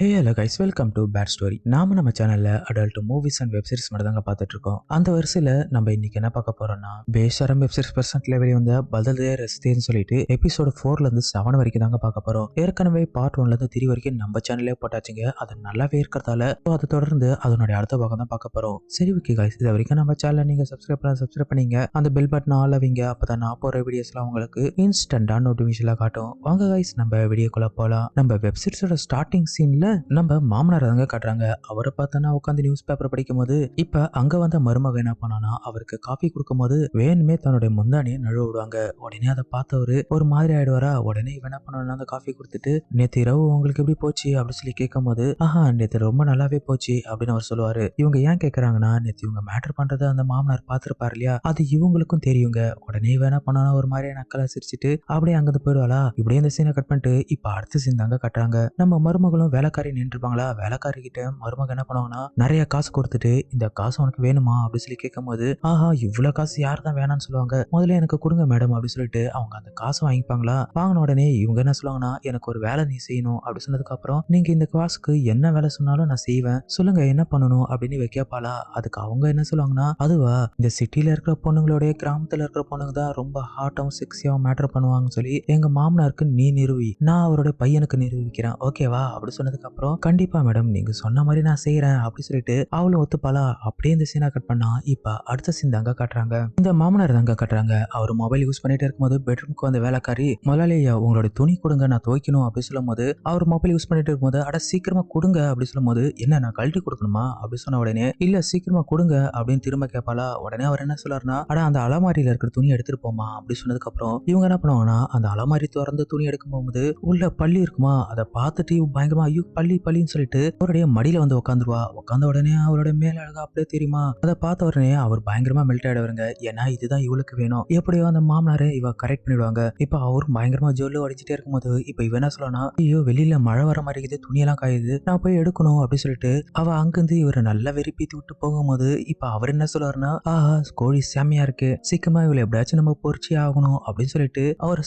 Hey hello guys welcome to bad story நாம நம்ம சேனல்ல adult movies and web series மட்டும் தாங்க பார்த்துட்டு இருக்கோம் அந்த வரிசையில நம்ம இன்னைக்கு என்ன பார்க்க போறோம்னா பேஷரம் வெப் சீரிஸ் பர்சன்ட் லெவலில் பதல்தே ரசித்தேன்னு சொல்லிட்டு எபிசோடு ஃபோர்ல இருந்து செவன் வரைக்கும் தாங்க பார்க்க போறோம். ஏற்கனவே பார்ட் ஒன்ல இருந்து த்ரீ வரைக்கும் நம்ம சேனல்லே போட்டாச்சுங்க. அது நல்லாவே இருக்கிறதால அதை தொடர்ந்து அதனுடைய அடுத்த பாகம் தான் பார்க்க போறோம். சரி ஓகே கைஸ் இது வரைக்கும் நம்ம சேனலை நீங்க சப்ஸ்கிரைப் பண்ண சப்ஸ்கிரைப் பண்ணீங்க. அந்த பெல் பட்டன் ஆல் அவங்க அப்பதான் நான் போற வீடியோஸ்லாம் உங்களுக்கு இன்ஸ்டன்டா நோட்டிஃபிகேஷன்ல காட்டும். வாங்க கைஸ் நம்ம வீடியோக்குள்ள போலாம். நம்ம வெப்சைட்ஸோட ஸ்டார்டிங் சீன்ல நம்ம மாமனார் தாங்க காட்டுறாங்க. அவரை பார்த்தோன்னா உட்காந்து நியூஸ் பேப்பர் படிக்கும் போது இப்ப அங்க வந்த மருமக என்ன பண்ணானா அவருக்கு காஃபி கொடுக்கும் போது வேணுமே தன்னுடைய முந்தானியை நழுவ விடுவாங்க. உடனே அதை பார்த்தவரு ஒரு மாதிரி ஆயிடுவாரா? உடனே இவன் என்ன பண்ணணும்னா அந்த காஃபி கொடுத்துட்டு நேத்து இரவு உங்களுக்கு எப்படி போச்சு? அப்படின்னு சொல்லி கேட்கும் போது ஆஹா நேத்து ரொம்ப நல்லாவே போச்சு அப்படின்னு அவர் சொல்லுவாரு. இவங்க ஏன் கேக்குறாங்கன்னா நேத்து இவங்க மேட்டர் பண்றதை அந்த மாமனார் பார்த்துருப்பாரு இல்லையா? அது இவங்களுக்கும் தெரியுங்க. உடனே இவன் என்ன ஒரு மாதிரி நக்கலா சிரிச்சிட்டு அப்படியே அங்கிருந்து போயிடுவாளா? இப்படியே இந்த சீனை கட் பண்ணிட்டு இப்ப அடுத்த சீன் தாங்க கட்டுறாங்க. நம்ம மருமகளும் வேலைக்காரி நின்றுப்பாங்களா வேலைக்காரி கிட்ட மருமக என்ன பண்ணுவாங்கன்னா நிறைய காசு கொடுத்துட்டு இந்த காசு உனக்கு வேணுமா? அப்படின்னு சொல்லி கேட்கும்போது ஆஹா இவ்வளவு காசு யார் தான் வேணாம்னு சொல்லுவாங்க. முதல்ல எனக்கு கொடுங்க மேடம் அப்படின்னு சொல்லிட்டு அவங்க அந்த காசு வாங்கிப்பாங்களா? வாங்கின உடனே இவங்க என்ன சொல்லுவாங்கன்னா எனக்கு ஒரு வேலை நீ செய்யணும் அப்படி சொன்னதுக்கு அப்புறம் நீங்க இந்த காசுக்கு என்ன வேலை சொன்னாலும் நான் செய்வேன். சொல்லுங்க என்ன பண்ணணும்? அப்படின்னு வைக்கப்பாளா அதுக்கு அவங்க என்ன சொல்லுவாங்கன்னா அதுவா இந்த சிட்டில இருக்கிற பொண்ணுங்களோட கிராமத்துல இருக்கிற பொண்ணுங்க தான் ரொம்ப ஹார்ட்டாவும் செக்ஸியாவும் மேட்டர் பண்ணுவாங்கன்னு சொல்லி எங்க மாமனாருக்கு நீ நிறுவி நான் அவரோட பையனுக்கு நிரூபிக்கிறேன். ஓகேவா? அப்படி சொன்னதுக்கு அப்புறம் கண்டிப்பா மேடம் நீங்க சொன்ன மாதிரி நான் செய்யறேன் அப்படி சொல்லிட்டு அவளும் ஒத்துப்பாளா? அப்படியே இந்த சீனா கட் பண்ணா இப்ப அடுத்த சீன் தாங்க காட்டுறாங்க. இந்த மாமனார் தாங்க காட்டுறாங்க. அவர் மொபைல் யூஸ் பண்ணிட்டு இருக்கும்போது பெட்ரூம்க்கு வந்த வேலைக்காரி முதலாளியா உங்களோட துணி கொடுங்க நான் துவைக்கணும் அப்படின்னு சொல்லும்போது அவர் மொபைல் யூஸ் பண்ணிட்டு இருக்கும்போது அட சீக்கிரமா கொடுங்க அப்படி சொல்லும்போது என்ன நான் கழட்டி கொடுக்கணுமா? அப்படின்னு சொன்ன உடனே இல்ல சீக்கிரமா கொடுங்க அப்படின்னு திரும்ப கேட்பாளா உடனே அவர் என்ன சொல்லாருன்னா அட அந்த அலமாரியில இருக்கிற துணி எடுத்துட்டு போமா அப்படின்னு சொன்னதுக்கு அப்புறம் இவங்க என்ன பண்ணுவாங்கன்னா அந்த அலமாரி திறந்து துணி எடுக்கும் போகும்போது உள்ள பள்ளி இருக்குமா? அதை பார்த்துட்டு பயங்கரமா ஐயோ பள்ளி பள்ளின்னு சொல்லிட்டு அவருடைய மடியில வந்து உட்காந்துருவா உட்காந்த உடனே அவரோட மேல அழகா அப்படியே தெரியுமா? அதை பார்த்த உடனே அவர் பயங்கரமா மெல்ட் ஆயிடுவாருங்க. ஏன்னா இதுதான் இவளுக்கு வேணும். எப்படியோ அந்த மாமனாரு இவ கரெக்ட் பண்ணிடுவாங்க. இப்ப அவரும் பயங்கரமா ஜொல்லு அடிச்சுட்டே இருக்கும்போது இப்ப இவ என்ன சொல்லனா ஐயோ வெளியில மழை வர மாதிரி இருக்குது துணியெல்லாம் காயுது. நான் போய் எடுக்கணும் அப்படின்னு சொல்லிட்டு அவ அங்கிருந்து இவரை நல்லா வெறிப்பீத்தி விட்டு போகும்போது இப்ப அவர் என்ன சொல்லுவாருன்னா ஆஹா கோழி செம்மையா இருக்கு. சீக்கிரமா இவளை எப்படியாச்சும் நம்ம பொறிச்சி ஆகணும் அப்படின்னு சொல்லிட்டு அவர்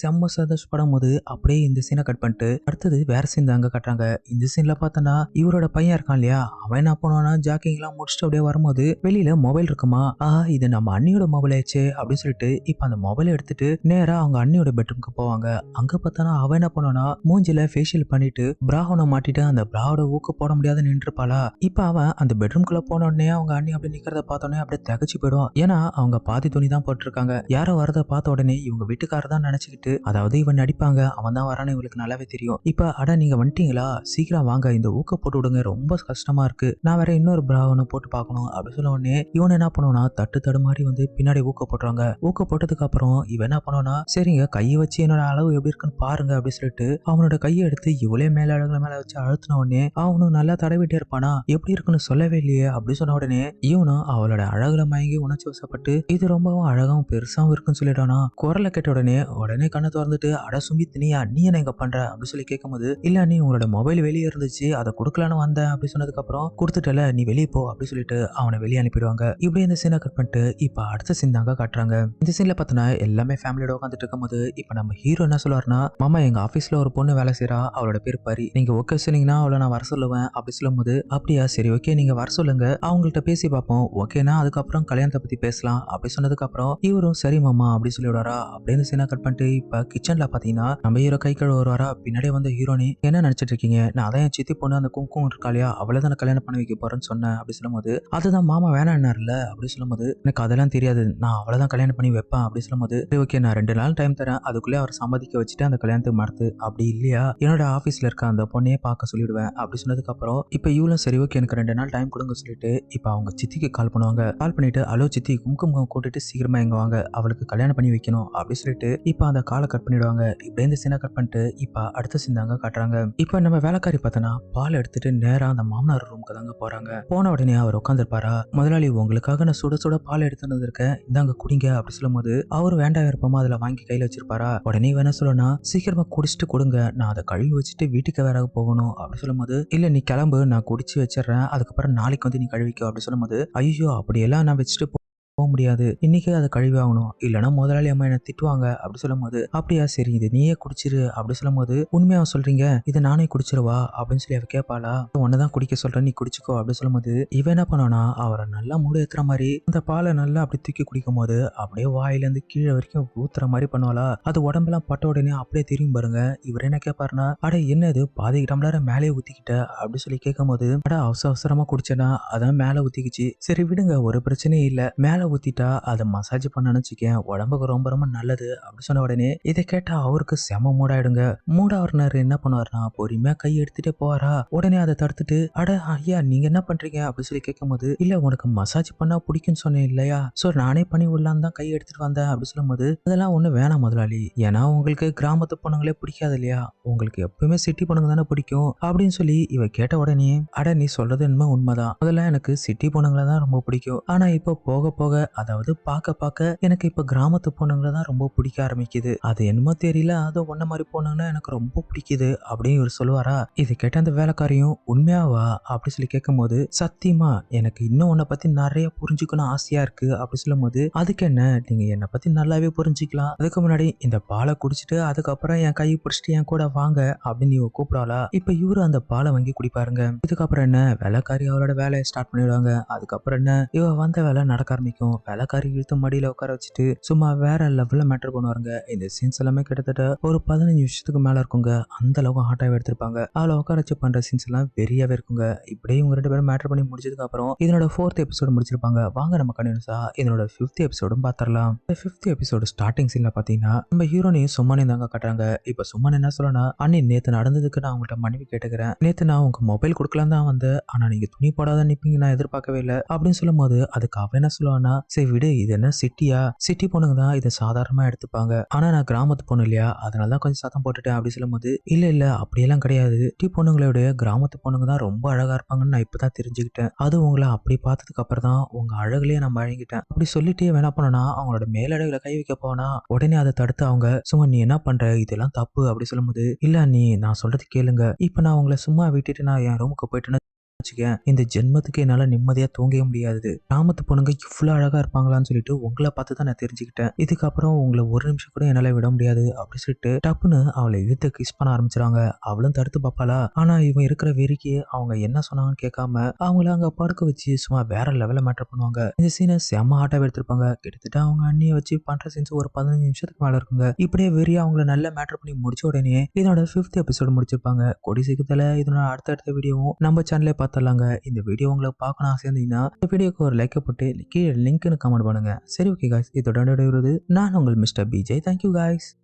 செம்ம சந்தோஷப்படும் போது அப்படியே இந்த சீனை கட் பண்ணிட்டு அடுத்தது வேற சீன் அங்கே கட்டுறாங்க. இந்த சீன்ல பார்த்தோன்னா இவரோட பையன் இருக்கான் இல்லையா? அவன் என்ன பண்ணுவானா ஜாக்கிங் எல்லாம் முடிச்சுட்டு அப்படியே வரும்போது வெளியில மொபைல் இருக்குமா? ஆஹா இது நம்ம அண்ணியோட மொபைல் ஆயிடுச்சு அப்படின்னு சொல்லிட்டு இப்ப அந்த மொபைலை எடுத்துட்டு நேரா அவங்க அண்ணியோட பெட்ரூம்க்கு போவாங்க. அங்க பார்த்தானா அவன் என்ன பண்ணுவானா மூஞ்சில ஃபேஷியல் பண்ணிட்டு பிராவனை மாட்டிட்டு அந்த பிராவோட ஊக்க போட முடியாத நின்றுப்பாளா இப்ப அவன் அந்த பெட்ரூம்குள்ள போன உடனே அவங்க அண்ணி அப்படி நிக்கிறத பார்த்தோன்னே அப்படியே தகச்சு போயிடும் ஏன்னா அவங்க பாதி துணி தான் போட்டிருக்காங்க. யாரோ வரத பார்த்த உடனே இவங்க வீட்டுக்காரர் தான் நினைச்சுக்கிட்டு அதாவது இவன் நடிப்பாங்க அவன் தான் வரான்னு இவங்களுக்கு நல்லாவே தெரியும். இப்ப அட நீங்க வந்துட்டீங்களா? சீக்கிரம் வாங்க இந்த ஊக்க போட்டு விடுங்க ரொம்ப கஷ்டமா இருக்கு. நான் வேற இன்னொரு பிராவனை போட்டு பார்க்கணும் அப்படின்னு சொல்ல உடனே இவன் என்ன பண்ணுவானா தட்டு தடு மாதிரி வந்து பின்னாடி ஊக்க போட்டுறாங்க. ஊக்க போட்டதுக்கு அப்புறம் இவன் என்ன பண்ணுவானா சரிங்க கையை வச்சு என்னோட அளவு எப்படி இருக்குன்னு பாருங்க அப்படின்னு சொல்லிட்டு அவனோட கையை எடுத்து இவளே மேல அழகுல மேல வச்சு அழுத்தின உடனே அவனும் நல்லா தடவிட்டே இருப்பானா? எப்படி இருக்குன்னு சொல்லவே இல்லையே அப்படின்னு சொன்ன உடனே இவனும் அவளோட அழகுல மயங்கி உணர்ச்சி வசப்பட்டு இது ரொம்பவும் அழகாவும் பெருசாவும் இருக்குன்னு சொல்லிட்டானா? குரலை கேட்ட உடனே உடனே கண்ணை திறந்துட்டு அட சுமித் நீயா நீ என்ன இங்க பண்ற? அப்படின்னு சொல்லி கேட்கும்போது இல்ல நீ உங்களோட மொபைல் வெளியே இருந்துச்சு அதை கொடுக்கலான்னு வந்தேன் அப்படி சொன்னதுக்கு அப்புறம் கொடுத்துட்டல நீ வெளியே போ அப்படி சொல்லிட்டு அவனை வெளியே அனுப்பிடுவாங்க. இப்படி இந்த சீனை கட் பண்ணிட்டு இப்ப அடுத்த சீன் தாங்க காட்டுறாங்க. இந்த சீன்ல பார்த்தோன்னா எல்லாமே ஃபேமிலியோட உட்காந்துட்டு இருக்கும்போது இப்ப நம்ம ஹீரோ என்ன சொல்லுவாருன்னா மாமா எங்க ஆபீஸ்ல ஒரு பொண்ணு வேலை செய்யறா அவளோட பேர் பரி. நீங்க ஓகே சொன்னீங்கன்னா அவளை நான் வர சொல்லுவேன் அப்படி சொல்லும்போது அப்படியா சரி ஓகே நீங்க வர சொல்லுங்க. அவங்கள்ட்ட பேசி பார்ப்போம். ஓகேனா அதுக்கப்புறம் கல்யாணத்தை பத்தி பேசலாம் அப்படி சொன்னதுக்கு அப்புறம் இவரும் சரி மாமா அப்படி சொல்லிவிடாரா அப்படின்னு சீனா கட் பண்ணிட்டு இப்ப கிச்சன்ல பாத்தீங்கன்னா நம்ம ஹீரோ கை கழுவ வருவாரா பின்னாடி வந்த ஹீரோனி என்ன நினைச்சிட்டு இருக்கீங்க? நான் அதான் என் சித்தி பொண்ணு அந்த குங்குமம் இருக்கா இல்லையா? அவளை தான் கல்யாணம் பண்ணி வைக்க போறேன்னு சொன்னேன் அப்படி சொல்லும்போது அதுதான் மாமா வேணான்னார்ல அப்படி சொல்லும்போது எனக்கு அதெல்லாம் தெரியாது. நான் அவளை தான் கல்யாணம் பண்ணி வைப்பேன் அப்படி சொல்லும்போது சரி ஓகே நான் ரெண்டு நாள் டைம் தரேன். அதுக்குள்ளே அவர் சம்மதிக்க வச்சுட்டு அந்த கல்யாணத்துக்கு மறுத்து அப்படி இல்லையா? என்னோட ஆஃபீஸில் இருக்க அந்த பொண்ணையே பார்க்க சொல்லிடுவேன் அப்படி சொன்னதுக்கு அப்புறம் இப்போ இவளும் சரி ஓகே எனக்கு ரெண்டு நாள் டைம் கொடுங்க சொல்லிட்டு இப்போ அவங்க சித்திக்கு கால் பண்ணுவாங்க. கால் பண்ணிட்டு அலோ சித்தி குங்குமம் கூட்டிட்டு சீக்கிரமா எங்க வாங்க. அவளுக்கு கல்யாணம் பண்ணி வைக்கணும். அப்படி சொல்லிட்டு இப்போ அந்த காலை கட் பண்ணிடுவாங்க. இப்படியே இந்த சீனை கட் பண்ணிட்டு இப்போ அடுத்த சீன் தாங்க காட்டுறாங்க. இப்போ நம்ம வேலைக்காரி பார்த்தோன்னா பால் எடுத்துட்டு நேராக அந்த மாமனார் ரூமுக்கு தாங்க போறாங்க. போன உடனே அவர் உட்காந்துருப்பாரா முதலாளி உங்களுக்காக நான் சுட சுட பால் எடுத்துட்டு வந்திருக்கேன். இந்தாங்க குடிங்க அப்படி சொல்லும்போது அவர் வேண்டாம் விருப்பமா அதுல வாங்கி கையில வச்சிருப்பாரா? உடனே வேணா சொல்லனா சீக்கிரமா குடிச்சிட்டு கொடுங்க. நான் அதை கழுவி வச்சுட்டு வீட்டுக்கு வேற போகணும். அப்படி சொல்லும்போது இல்ல நீ கிளம்பு. நான் குடிச்சு வச்சிடுறேன். அதுக்கப்புறம் நாளைக்கு வந்து நீ கழுவிக்கோ. அப்படி சொல்லும்போது ஐயோ அப்படியெல்லாம் நான் வச்சுட்டு போக முடியாது. இன்னைக்கு அதை கழுவி ஆகணும் இல்லைன்னா முதலாளி அம்மா என்ன திட்டுவாங்க. அப்படி சொல்லும் போது அப்படியா சரி இது நீயே குடிச்சிரு. அப்படி சொல்லும் போது உண்மையா சொல்றீங்க? இதை நானே குடிச்சிருவா? அப்படின்னு சொல்லி அவ கேட்பாளா உன்னதான் குடிக்க சொல்றேன். நீ குடிச்சுக்கோ. அப்படின்னு சொல்லும் போது இவன் என்ன பண்ணானா அவரை நல்லா மூட ஏத்துற மாதிரி அந்த பாலை நல்லா அப்படி தூக்கி குடிக்கும் போது அப்படியே வாயில இருந்து கீழே வரைக்கும் ஊத்துற மாதிரி பண்ணுவாளா. அது உடம்பெல்லாம் பட்ட உடனே அப்படியே திரும்பி பாருங்க. இவர் என்ன கேட்பாருன்னா அட என்ன இது? பாதி டம்ளர மேலே ஊத்திக்கிட்ட. அப்படி சொல்லி கேட்கும் போது அட அவசர அவசரமா குடிச்சேனா? அதான் மேலே ஊத்திக்கிச்சு. சரி விடுங்க. ஒரு பிரச்சனையும் இல்ல. மேலே ஊத்திட்டா அதை மசாஜ் பண்ண வச்சுக்கேன் உடம்புக்கு ரொம்ப ரொம்ப நல்லது அப்படின்னு சொன்ன உடனே இதை கேட்டா அவருக்கு செம மூடாயிடுங்க. மூடாவர்னர் என்ன பண்ணுவார்னா பொறுமையா கை எடுத்துட்டே போவாரா? உடனே அதை தடுத்துட்டு அட ஐயா நீங்க என்ன பண்றீங்க? அப்படின்னு சொல்லி கேட்கும் இல்லை இல்ல உனக்கு மசாஜ் பண்ணா பிடிக்கும்னு சொன்னேன் இல்லையா? சோ நானே பண்ணி விடலாம் தான் கை எடுத்துட்டு வந்தேன் அப்படி சொல்லும் போது அதெல்லாம் ஒண்ணு வேணாம் முதலாளி. ஏன்னா உங்களுக்கு கிராமத்து பொண்ணுங்களே பிடிக்காது இல்லையா? உங்களுக்கு எப்பவுமே சிட்டி பொண்ணுங்க தானே பிடிக்கும் அப்படின்னு சொல்லி இவ கேட்ட உடனே அட நீ சொல்றது என்னமோ உண்மைதான். முதல்ல எனக்கு சிட்டி பொண்ணுங்களை தான் ரொம்ப பிடிக்கும். ஆனா இப்போ போக போக அதாவது பார்க்க பார்க்க எனக்கு இப்போ கிராமத்து பொண்ணுங்களை தான் ரொம்ப பிடிக்க ஆரம்பிக்குது. அது என்னமோ தெரியல அது ஒன்ன மாதிரி பொண்ணுங்கன்னா எனக்கு ரொம்ப பிடிக்குது அப்படின்னு இவர் சொல்லுவாரா? இது கேட்ட அந்த வேலைக்காரியும் உண்மையாவா? அப்படி சொல்லி கேட்கும்போது சத்தியமா எனக்கு இன்னும் உன்னை பத்தி நிறைய புரிஞ்சுக்கணும் ஆசையா இருக்கு. அப்படி சொல்லும் போது அதுக்கு என்ன? நீங்க என்னை பத்தி நல்லாவே புரிஞ்சுக்கலாம். அதுக்கு முன்னாடி இந்த பாலை குடிச்சிட்டு அதுக்கப்புறம் என் கையை பிடிச்சிட்டு என் கூட வாங்க அப்படின்னு இவ கூப்பிடாளா இப்ப இவரு அந்த பாலை வாங்கி குடிப்பாருங்க இதுக்கப்புறம் என்ன? வேலைக்காரி அவளோட வேலையை ஸ்டார்ட் பண்ணிடுவாங்க. அதுக்கப்புறம் என்ன? இவ வந்த வேலை நடக்க ஆரம்பிக்கும். வேலைக்காரி இழுத்து மடியில உட்கார வச்சுட்டு சும்மா வேற லெவல்ல மேட்டர் பண்ணுவாருங்க. இந்த சீன்ஸ் எல்லாமே கிட்டத்தட்ட ஒரு பதினஞ்சு வருஷத்துக்கு மேல இருக்குங்க. அந்த அளவுக்கு ஹாட்டாவே எடுத்திருப்பாங்க. அவளை உட்கார வச்சு பண்ற சீன்ஸ் எல்லாம் வெறியாவே இருக்குங்க. இப்படியே இவங்க ரெண்டு பேரும் மேட்டர் பண்ணி முடிச்சதுக்கு அப்புறம் இதனோட ஃபோர்த் எபிசோடு முடிச்சிருப்பாங்க. வாங்க நம்ம கண்டினியூஸா இதனோட ஃபிஃப்த் எபிசோடும் பார்த்துடலாம் இந்த ஃபிஃப்த் எபிசோடு ஸ்டார்டிங் சீன்ல பாத்தீங்கன்னா நம்ம ஹீரோனையும் சும்மானே தாங்க காட்டுறாங்க. இப்ப சும்மான் என்ன சொல்லனா அண்ணி நேத்து நடந்ததுக்கு நான் உங்கள்கிட்ட மனைவி கேட்டுக்கிறேன். நேத்து நான் உங்க மொபைல் கொடுக்கலாம் தான் வந்தேன். ஆனா நீங்க துணி போடாத நிப்பீங்க நான் எதிர்பார்க்கவே இல்லை. அப்படின்னு சொல்லும் போது அதுக்கு அவன் என்ன சொல்லுவானா சரி விடு இது என்ன சிட்டியா? சிட்டி பொண்ணுங்க தான் இதை சாதாரணமா எடுத்துப்பாங்க. ஆனா நான் கிராமத்து பொண்ணு இல்லையா? அதனால தான் கொஞ்சம் சத்தம் போட்டுட்டேன் அப்படி சொல்லும்போது இல்ல இல்ல அப்படியெல்லாம் கிடையாது. சிட்டி பொண்ணுங்களோட கிராமத்து பொண்ணுங்க தான் ரொம்ப அழகா இருப்பாங்கன்னு நான் இப்பதான் தெரிஞ்சுக்கிட்டேன். அது உங்களை அப்படி பார்த்ததுக்கு அப்புறம் தான் உங்க அழகுலயே நான் வழங்கிட்டேன் அப்படி சொல்லிட்டே வேணா பண்ணனா அவங்களோட மேலடைகளை கை வைக்க போனா உடனே அதை தடுத்து அவங்க சும்மா நீ என்ன பண்ற? இதெல்லாம் தப்பு. அப்படி சொல்லும்போது இல்ல நீ நான் சொல்றது கேளுங்க. இப்ப நான் உங்களை சும்மா விட்டுட்டு நான் என் ரூமுக்கு போயிட்டேன்னு வச்சுக்கேன். இந்த ஜென்மத்துக்கு என்னால நிம்மதியா தூங்கவே முடியாது கிராமத்து பொண்ணுங்க இவ்வளவு அழகா இருப்பாங்களான்னு சொல்லிட்டு உங்களை பார்த்து தான் நான் தெரிஞ்சுக்கிட்டேன். இதுக்கப்புறம் உங்களை ஒரு நிமிஷம் கூட என்னால விட முடியாது அப்படி சொல்லிட்டு டப்புன்னு அவளை இழுத்து கிஸ் பண்ண ஆரம்பிச்சிருவாங்க அவளும் தடுத்து பார்ப்பாளா? ஆனா இவன் இருக்கிற வெறிக்கு அவங்க என்ன சொன்னாங்கன்னு கேட்காம அவங்கள அங்க படுக்க வச்சு சும்மா வேற லெவல்ல மேட்டர் பண்ணுவாங்க. இந்த சீனை செம்ம ஆட்டாவே எடுத்திருப்பாங்க. கிட்டத்தட்ட அவங்க அண்ணியை வச்சு பண்ற சீன்ஸ் ஒரு பதினஞ்சு நிமிஷத்துக்கு மேல இருக்குங்க. இப்படியே வெறியா அவங்கள நல்ல மேட்டர் பண்ணி முடிச்ச உடனே இதனோட ஃபிஃப்த் எபிசோடு முடிச்சிருப்பாங்க. கொடி சீக்கிரத்துல இதனோட அடுத்தடுத்த வீடியோவும் நம்ம சேனல்லே பார்த்துடலாங்க இந்த வீடியோ உங்களுக்கு பார்க்கணும் ஆசை இருந்தீங்கன்னா இந்த வீடியோக்கு ஒரு லைக்கை போட்டு கீழே லிங்க்னு கமெண்ட் பண்ணுங்க. சரி ஓகே காய்ஸ் இதோட நான் உங்கள் மிஸ்டர் பிஜே தேங்க்யூ காய்ஸ்